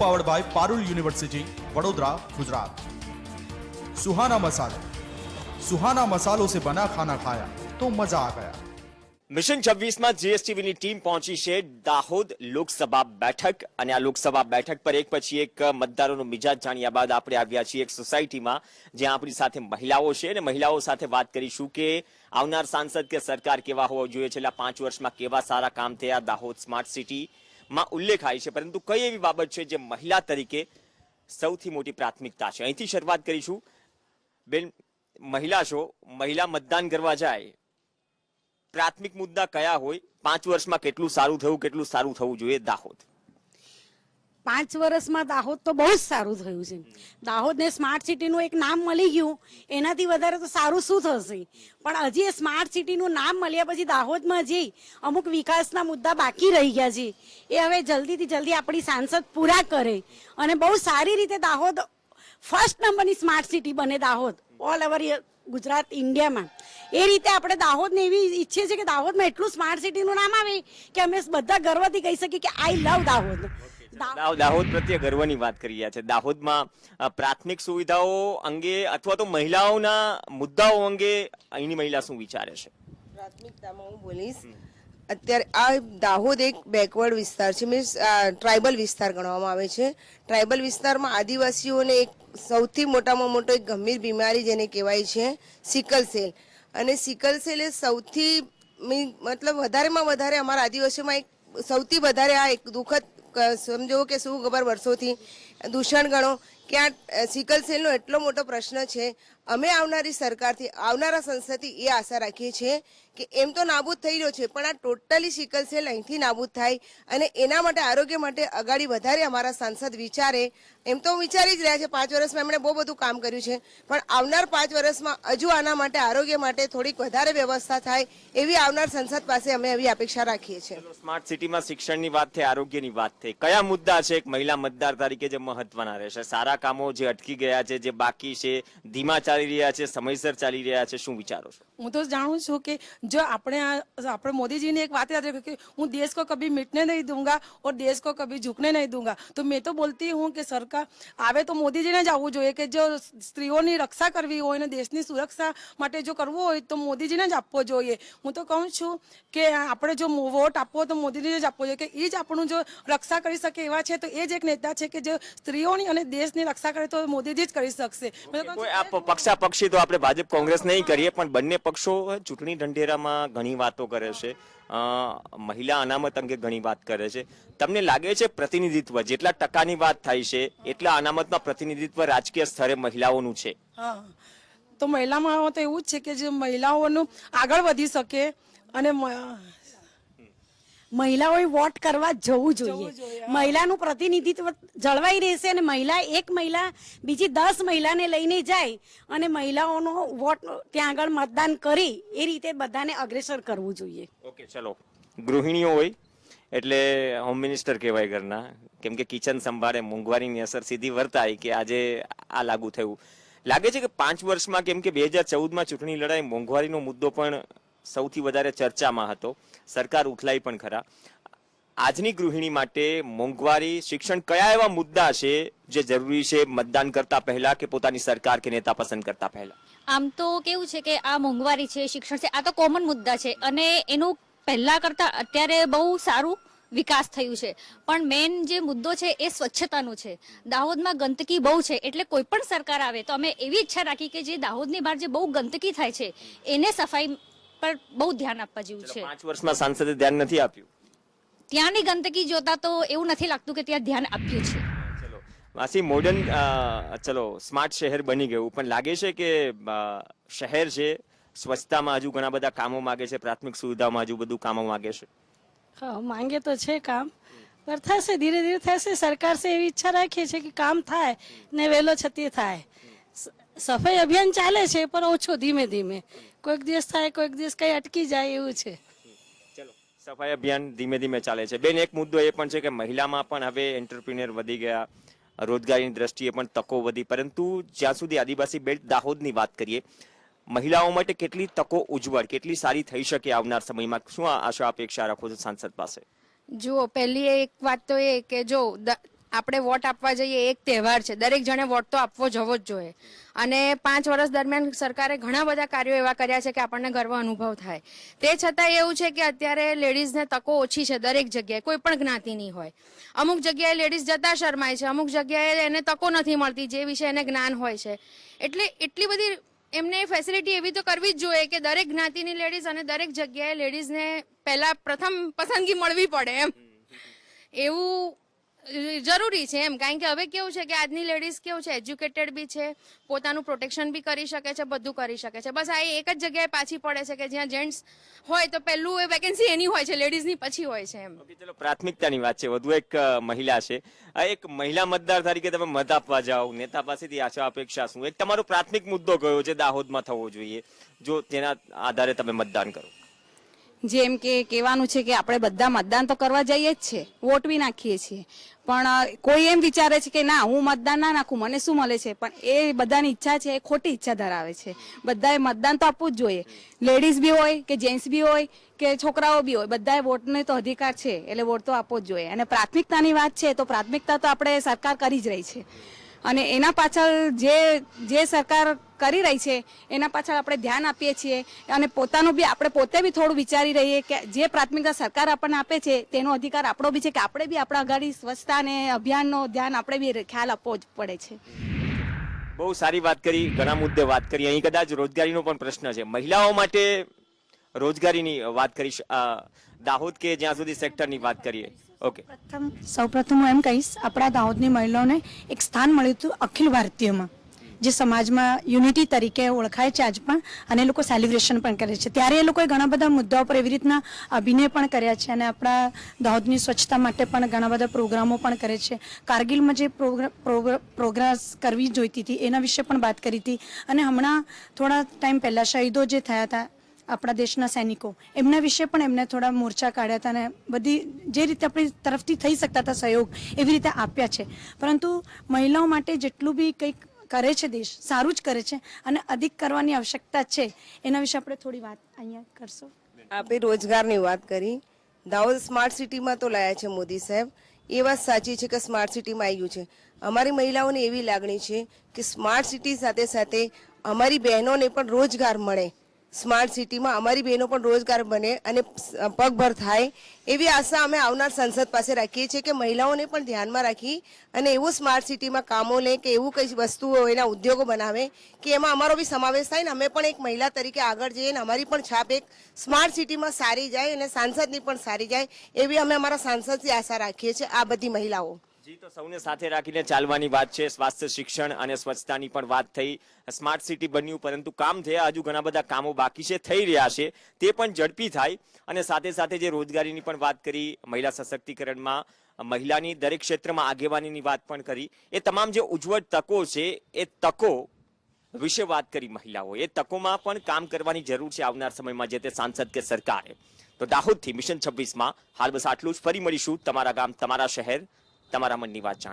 Law by Parul university Vadodara Gujarat Suhana મસાલો સુહાના મસાલો સે બના ખાના ખાયા તો મજા આ ગયા મિશન છવ્વીસમાં જીએસટીવીની ટીમ પહોંચી છે દાહોદ લોકસભા બેઠક. અને આ લોકસભા બેઠક પર એક પછી એક મતદારોનો મિજાજ જાણ્યા બાદ આપણે આવ્યા છીએ એક સોસાયટીમાં જ્યાં આપણી સાથે મહિલાઓ છે. અને મહિલાઓ સાથે વાત કરીશું કે આવનાર સાંસદ કે સરકાર કેવા હોવા જોઈએ? છેલ્લા પાંચ વર્ષમાં કેવા સારા કામ થયા દાહોદ સ્માર્ટ સિટી સિટીમાં ઉલ્લેખ આવી છે. પરંતુ કઈ એવી બાબત છે જે મહિલા તરીકે સૌથી મોટી પ્રાથમિકતા છે? અહીંથી શરૂઆત કરીશું. બેન, મહિલા છો, મહિલા મતદાન કરવા જાય. પ્રાથમિક મુદ્દા કયા હોય? પાંચ વર્ષમાં કેટલું સારું થયું, કેટલું સારું થવું જોઈએ? દાહોદ. પાંચ વર્ષમાં દાહોદ તો બહુ જ સારું થયું છે. દાહોદને સ્માર્ટ સિટીનું એક નામ મળી ગયું, એનાથી વધારે તો સારું શું થશે? પણ હજી એ સ્માર્ટ સિટીનું નામ મળ્યા પછી દાહોદમાં જે અમુક વિકાસના મુદ્દા બાકી રહી ગયા છે, એ હવે જલ્દીથી જલ્દી આપણી સાંસદ પૂરા કરે. અને બહુ સારી રીતે દાહોદ ફર્સ્ટ નંબરની સ્માર્ટ સિટી બને દાહોદ ઓલ ઓવર ગુજરાત, ઇન્ડિયામાં. એ રીતે આપણે દાહોદને એવી ઈચ્છીએ છીએ કે દાહોદમાં એટલું સ્માર્ટ સિટીનું નામ આવે કે અમે બધા ગર્વથી કહી શકીએ કે આઈ લવ દાહોદ. દાહોદ. પ્રત્યે ગર્વની વાત કરી રહ્યા છે. દાહોદમાં પ્રાથમિક સુવિધાઓ અંગે અથવા તો મહિલાઓના મુદ્દાઓ અંગે અહીંની મહિલા શું વિચારે છે? પ્રાથમિકતામાં હું બોલીશ. અત્યારે આ દાહોદ એક બેકવર્ડ વિસ્તાર છે. મીન્સ ટ્રાઇબલ વિસ્તાર ગણવામાં આવે છે. ટ્રાઇબલ વિસ્તારમાં આદિવાસીઓને એક સૌથી મોટામાં મોટો એક ગંભીર બીમારી જેને કહેવાય છે સિકલ સેલ. અને સિકલ સેલ એ સૌથી મતલબ વધારેમાં વધારે અમારા આદિવાસીઓમાં એક સૌથી વધારે આ એક દુઃખદ સમજો કે શું ખબર વર્ષોથી દૂષણ ગણો, કે આ સિકલ સેલનો એટલો મોટો પ્રશ્ન છે, અમે આવનારી સરકારથી, આવનારા સંસદથી એ આશા રાખીએ છીએ કે એમ તો નાબૂદ થઈ રહ્યો છે, પણ આ ટોટલી સિકલ સેલ અહીંથી નાબૂદ થાય અને એના માટે, આરોગ્ય માટે અગાડી વધારે અમારા સાંસદ વિચારે. એમ તો વિચારી જ રહ્યા છે, પાંચ વર્ષમાં એમણે બહુ બધું કામ કર્યું છે, પણ આવનાર પાંચ વર્ષમાં હજુ આના માટે, આરોગ્ય માટે થોડીક વધારે વ્યવસ્થા થાય એવી આવનાર સંસદ પાસે અમે એવી અપેક્ષા રાખીએ છીએ. સ્માર્ટ સિટીમાં શિક્ષણની વાત થઈ, આરોગ્યની વાત થઈ. કયા મુદ્દા છે? એક મહિલા મતદાર તરીકે જે મહત્વના રહેશે સારા કામો જે અટકી ગયા છે, જે બાકી છે, ધીમા ચાલી રહ્યા છે, સમયસર ચાલી રહ્યા છે, શું વિચારો છો? હું તો જાણું છું કે જો આપણે આપણે મોદીજીને એક વાત યાદ રાખી કે હું દેશ કો કભી મીટને નહીં દૂંગા ઓર દેશ કો કભી ઝુકને નહીં દૂંગા. તો મેં તો બોલતી હું કે સરકાર, આવે તો મોદીજીને જ આવવું જોઈએ કે જો સ્ત્રીઓની રક્ષા કરવી હોય અને દેશની સુરક્ષા માટે જો કરવું હોય તો મોદીજીને જ આપવો જોઈએ. હું તો કહું છું કે આપણે જો વોટ આપવો તો મોદીજીને જ આપવો જોઈએ કે એ જ આપણું જો રક્ષા કરી શકે એવા છે તો એ જ એક નેતા છે કે જે સ્ત્રીઓની અને દેશની રક્ષા કરે તો મોદીજી જ કરી શકશે. પક્ષા પક્ષી તો આપણે ભાજપ કોંગ્રેસ નહીં કરીએ પણ બંને પક્ષો ચૂંટણી ઢંઢેરામાં ઘણી વાતો કરે છે. મહિલા અનામત અંગે ઘણી વાત કરે છે. તમને લાગે છે પ્રતિનિધિત્વ જેટલા ટકાની વાત થાય છે એટલા અનામતમાં પ્રતિનિધિત્વ રાજકીય સ્તરે મહિલાઓનું છે? તો મહિલામાં તો એવું જ છે કે જે મહિલાઓનું આગળ વધી શકે અને મહિલાઓએ વોટ કરવા જવું જોઈએ. મહિલાનું પ્રતિનિધિત્વ જળવાઈ રહેશે અને મહિલા એક મહિલા બીજી દસ મહિલાને લઈને જાય અને મહિલાઓનો વોટ ત્યાં આગળ મતદાન કરી એ રીતે બધાને અગ્રેસર કરવું જોઈએ. ઓકે ચલો. ગૃહિણીઓ હોય એટલે હોમ મિનિસ્ટર કહેવાય ઘરના. કેમ કે કિચન સંભાળે મોંઘવારીની અસર સીધી વર્તાય કે આજે આ લાગુ થયું. લાગે છે કે પાંચ વર્ષમાં કેમ કે બે હજાર ચૌદમાં ચૂંટણી લડાઈ મોંઘવારીનો મુદ્દો પણ સૌથી વધારે ચર્ચામાં હતો. સરકાર ઉથલાઈ પણ ખરા. આજની ગૃહિણી માટે મોંઘવારી શિક્ષણ કયા એવા મુદ્દા છે જે જરૂરી છે મતદાન કરતા પહેલા કે પોતાની સરકાર કે નેતા પસંદ કરતા પહેલા? આમ તો કેવું છે કે આ મોંઘવારી છે, શિક્ષણ છે, આ તો કોમન મુદ્દા છે અને એનું પહેલા કરતા અત્યારે બહુ સારું વિકાસ થયું છે. પણ મેઇન જે મુદ્દો છે એ સ્વચ્છતાનું છે. દાહોદમાં ગંદકી બહુ છે એટલે કોઈ પણ સરકાર આવે તો અમે એવી ઈચ્છા રાખી કે જે દાહોદની બહાર જે બહુ ગંદકી થાય છે, એને સફાઈ પર બહુ ધ્યાન આપવા જેવું છે. પાંચ વર્ષમાં સાંસદે ધ્યાન નથી આપ્યું. ત્યાંની ગંદકી જોતા તો એવું નથી લાગતું કે ત્યાં ધ્યાન આપ્યું છે. ચલો માસી મોડર્ન ચલો સ્માર્ટ શહેર બની ગયું પણ લાગે છે કે શહેર છે સ્વચ્છતામાં હજુ ઘણા બધા કામો માગે છે પ્રાથમિક સુવિધામાં હજુ બધું કામો માગે છે. હા માંગે તો છે કામ પર થશે ધીરે ધીરે થશે સરકાર સે એવી ઈચ્છા રાખીએ છીએ કે કામ થાય ને વહેલો છતી થાય. સફાઈ અભિયાન ચાલે છે પણ ઓછો ધીમે ધીમે. કોઈક દિવસ થાય કોઈક દિવસ કઈ અટકી જાય એવું છે. ચલો સફાઈ અભિયાન ધીમે ધીમે ચાલે છે. બેન એક મુદ્દો એ પણ છે કે મહિલામાં પણ હવે એન્ટરપ્રિન્યોર વધી ગયા રોજગારીની દ્રષ્ટિએ પણ તકો વધી પરંતુ જ્યાં સુધી આદિવાસી બેલ્ટ દાહોદની વાત કરીએ મહિલાઓ માટે કેટલી તકો ઉજ્જવળ કેટલી સારી થઈ શકે આવનાર સમયમાં? શું આશા અપેક્ષા રાખો છો સાંસદ પાસે? જુઓ પહેલી એક વાત તો એ કે જો આપણે વોટ આપવા જઈએ એક તહેવાર છે. દરેક જણે વોટ તો આપવો જવો જ જોઈએ. અને પાંચ વર્ષ દરમિયાન સરકારે ઘણા બધા કાર્યો એવા કર્યા છે કે આપણને ગર્વ અનુભવ થાય. તે છતાં એવું છે કે અત્યારે લેડીઝને તકો ઓછી છે દરેક જગ્યાએ કોઈ પણ જ્ઞાતિની હોય. અમુક જગ્યાએ લેડીઝ જતા શરમાય છે અમુક જગ્યાએ એને તકો નથી મળતી જે વિશે એને જ્ઞાન હોય છે. એટલે એટલી બધી એમને ફેસિલિટી એવી તો કરવી જ જોઈએ કે દરેક જ્ઞાતિની લેડીઝ અને દરેક જગ્યાએ લેડીઝને પહેલા પ્રથમ પસંદગી મળવી પડે એમ. એવું જરૂરી છે એમ, કારણ કે હવે કેવું છે કે આજની લેડીઝ કેવું છે એજ્યુકેટેડ બી છે, પોતાનું પ્રોટેક્શન બી કરી શકે છે, બધું કરી શકે છે. બસ આ એક જ જગ્યાએ પાછી પડે છે કે જ્યાં જેન્ટ્સ હોય તો પહેલું એ વેકેન્સી એની હોય છે લેડીઝની પછી હોય છે એમ. ચલો, પ્રાથમિકતાની વાત છે. વધુ એક મહિલા છે. આ એક મહિલા મતદાર તરીકે તમે મત આપવા જાઓ, નેતા પાસેથી આશા અપેક્ષા શું? એક તમારો પ્રાથમિક મુદ્દો કયો છે દાહોદમાં થવો જોઈએ, જો તેના આધારે તમે મતદાન કરો? જેમ કે કહેવાનું છે કે આપણે બધા મતદાન તો કરવા જઈએ જ છે, વોટ બી નાખીએ છીએ. પણ કોઈ એમ વિચારે છે કે ના, હું મતદાન ના નાખું, મને શું મળે છે? પણ એ બધાની ઈચ્છા છે, એ ખોટી ઈચ્છા ધરાવે છે. બધાએ મતદાન તો આપવું જ જોઈએ. લેડીઝ બી હોય કે જેન્ટ્સ બી હોય કે છોકરાઓ બી હોય, બધાએ વોટને તો અધિકાર છે, એટલે વોટ તો આપવો જ જોઈએ. અને પ્રાથમિકતાની વાત છે, તો પ્રાથમિકતા તો આપણે સરકાર કરી જ રહી છે. અને એના પાછળ જે જે સરકાર કરી રહી છે, એના પાછળ આપણે ધ્યાન આપીએ છીએ. અને પોતાનું બી આપણે પોતે બી થોડું વિચારી રહીએ કે જે પ્રાથમિકતા સરકાર આપણને આપે છે, તેનો અધિકાર આપણો બી છે કે આપણે બી આપણા અગાડી સ્વચ્છતા અને અભિયાનનો ધ્યાન આપણે બી ખ્યાલ આપવો જ પડે છે. બહુ સારી વાત કરી, ઘણા મુદ્દે વાત કરી. અહીં કદાચ રોજગારીનો પણ પ્રશ્ન છે. મહિલાઓ માટે રોજગારીની વાત કરીશ. દાહોદ કે જ્યાં સુધી સેક્ટરની વાત કરીએ. ઓકે પ્રથમ, સૌપ્રથમ હું એમ કહીશ, આપણા દાહોદની મહિલાઓને એક સ્થાન મળ્યું હતું અખિલ ભારતીયમાં, જે સમાજમાં યુનિટી તરીકે ઓળખાય છે આજ પણ, અને એ લોકો સેલિબ્રેશન પણ કરે છે. ત્યારે એ લોકોએ ઘણા બધા મુદ્દાઓ પર એવી રીતના અભિનય પણ કર્યા છે અને આપણા દાહોદની સ્વચ્છતા માટે પણ ઘણા બધા પ્રોગ્રામો પણ કરે છે. કારગિલમાં જે પ્રોગ્રેસ કરવી જોઈતી હતી એના વિશે પણ વાત કરી હતી. અને હમણાં થોડા ટાઈમ પહેલાં શહીદો જે થયા હતા આપણા દેશના સૈનિકો. એમના વિશે પણ એમને થોડા મોરચા કાઢ્યા હતા અને બધી જે રીતે આપણી તરફથી થઈ શકતા હતા સહયોગ, એવી રીતે આપ્યા છે. પરંતુ મહિલાઓ માટે જેટલું બી કંઈક કરે છે દેશ, સારું જ કરે છે અને અધિક કરવાની આવશ્યકતા છે, એના વિશે આપણે થોડી વાત અહીંયા કરશું. આપે રોજગારની વાત કરી. દાહોદ સ્માર્ટ સિટીમાં તો લાયા છે મોદી સાહેબ. એ વાત સાચી છે કે સ્માર્ટ સિટીમાં આવી ગયું છે. અમારી મહિલાઓને એવી લાગણી છે કે સ્માર્ટ સિટી સાથે સાથે અમારી બહેનોને પણ રોજગાર મળે. સ્માર્ટ સિટીમાં અમારી બહેનો પણ રોજગાર બને અને પગભર થાય એવી આશા અમે આવનાર સંસદ પાસે રાખીએ છીએ કે મહિલાઓને પણ ધ્યાનમાં રાખી અને એવું સ્માર્ટ સિટીમાં કામો લે કે એવું કઈ વસ્તુઓ એના ઉદ્યોગો બનાવે કે એમાં અમારો બી સમાવેશ થાય ને અમે પણ એક મહિલા તરીકે આગળ જઈએ ને અમારી પણ છાપ એક સ્માર્ટ સિટીમાં સારી જાય અને સાંસદની પણ સારી જાય એવી અમે અમારા સાંસદથી આશા રાખીએ છીએ આ બધી મહિલાઓ. જી, તો સૌને સાથે રાખીને ચાલવાની વાત છે. સ્વાસ્થ્ય, શિક્ષણ અને સ્વચ્છતાની પણ વાત થઈ. સ્માર્ટ સિટી બન્યું, પરંતુ કામ થયા. હજુ ઘણા બધા કામો બાકી છે, થઈ રહ્યા છે. તે પણ ઝડપી થાય. અને સાથે સાથે જે રોજગારીની પણ વાત કરી, મહિલા સશક્તિકરણમાં, મહિલાની દરેક ક્ષેત્રમાં આગેવાનીની વાત પણ કરી. એ તમામ જે ઉજ્જવળ તકો છે, એ તકો વિશે વાત કરી મહિલાઓ એ તકોમાં પણ કામ કરવાની જરૂર છે આવનાર સમયમાં જે તે સાંસદ કે સરકારે. તો દાહોદથી મિશન છવ્વીસમાં હાલ બસ આટલું જ. ફરી મળીશું તમારા ગામ, તમારા શહેર. તમારા મનની વાત જાણ.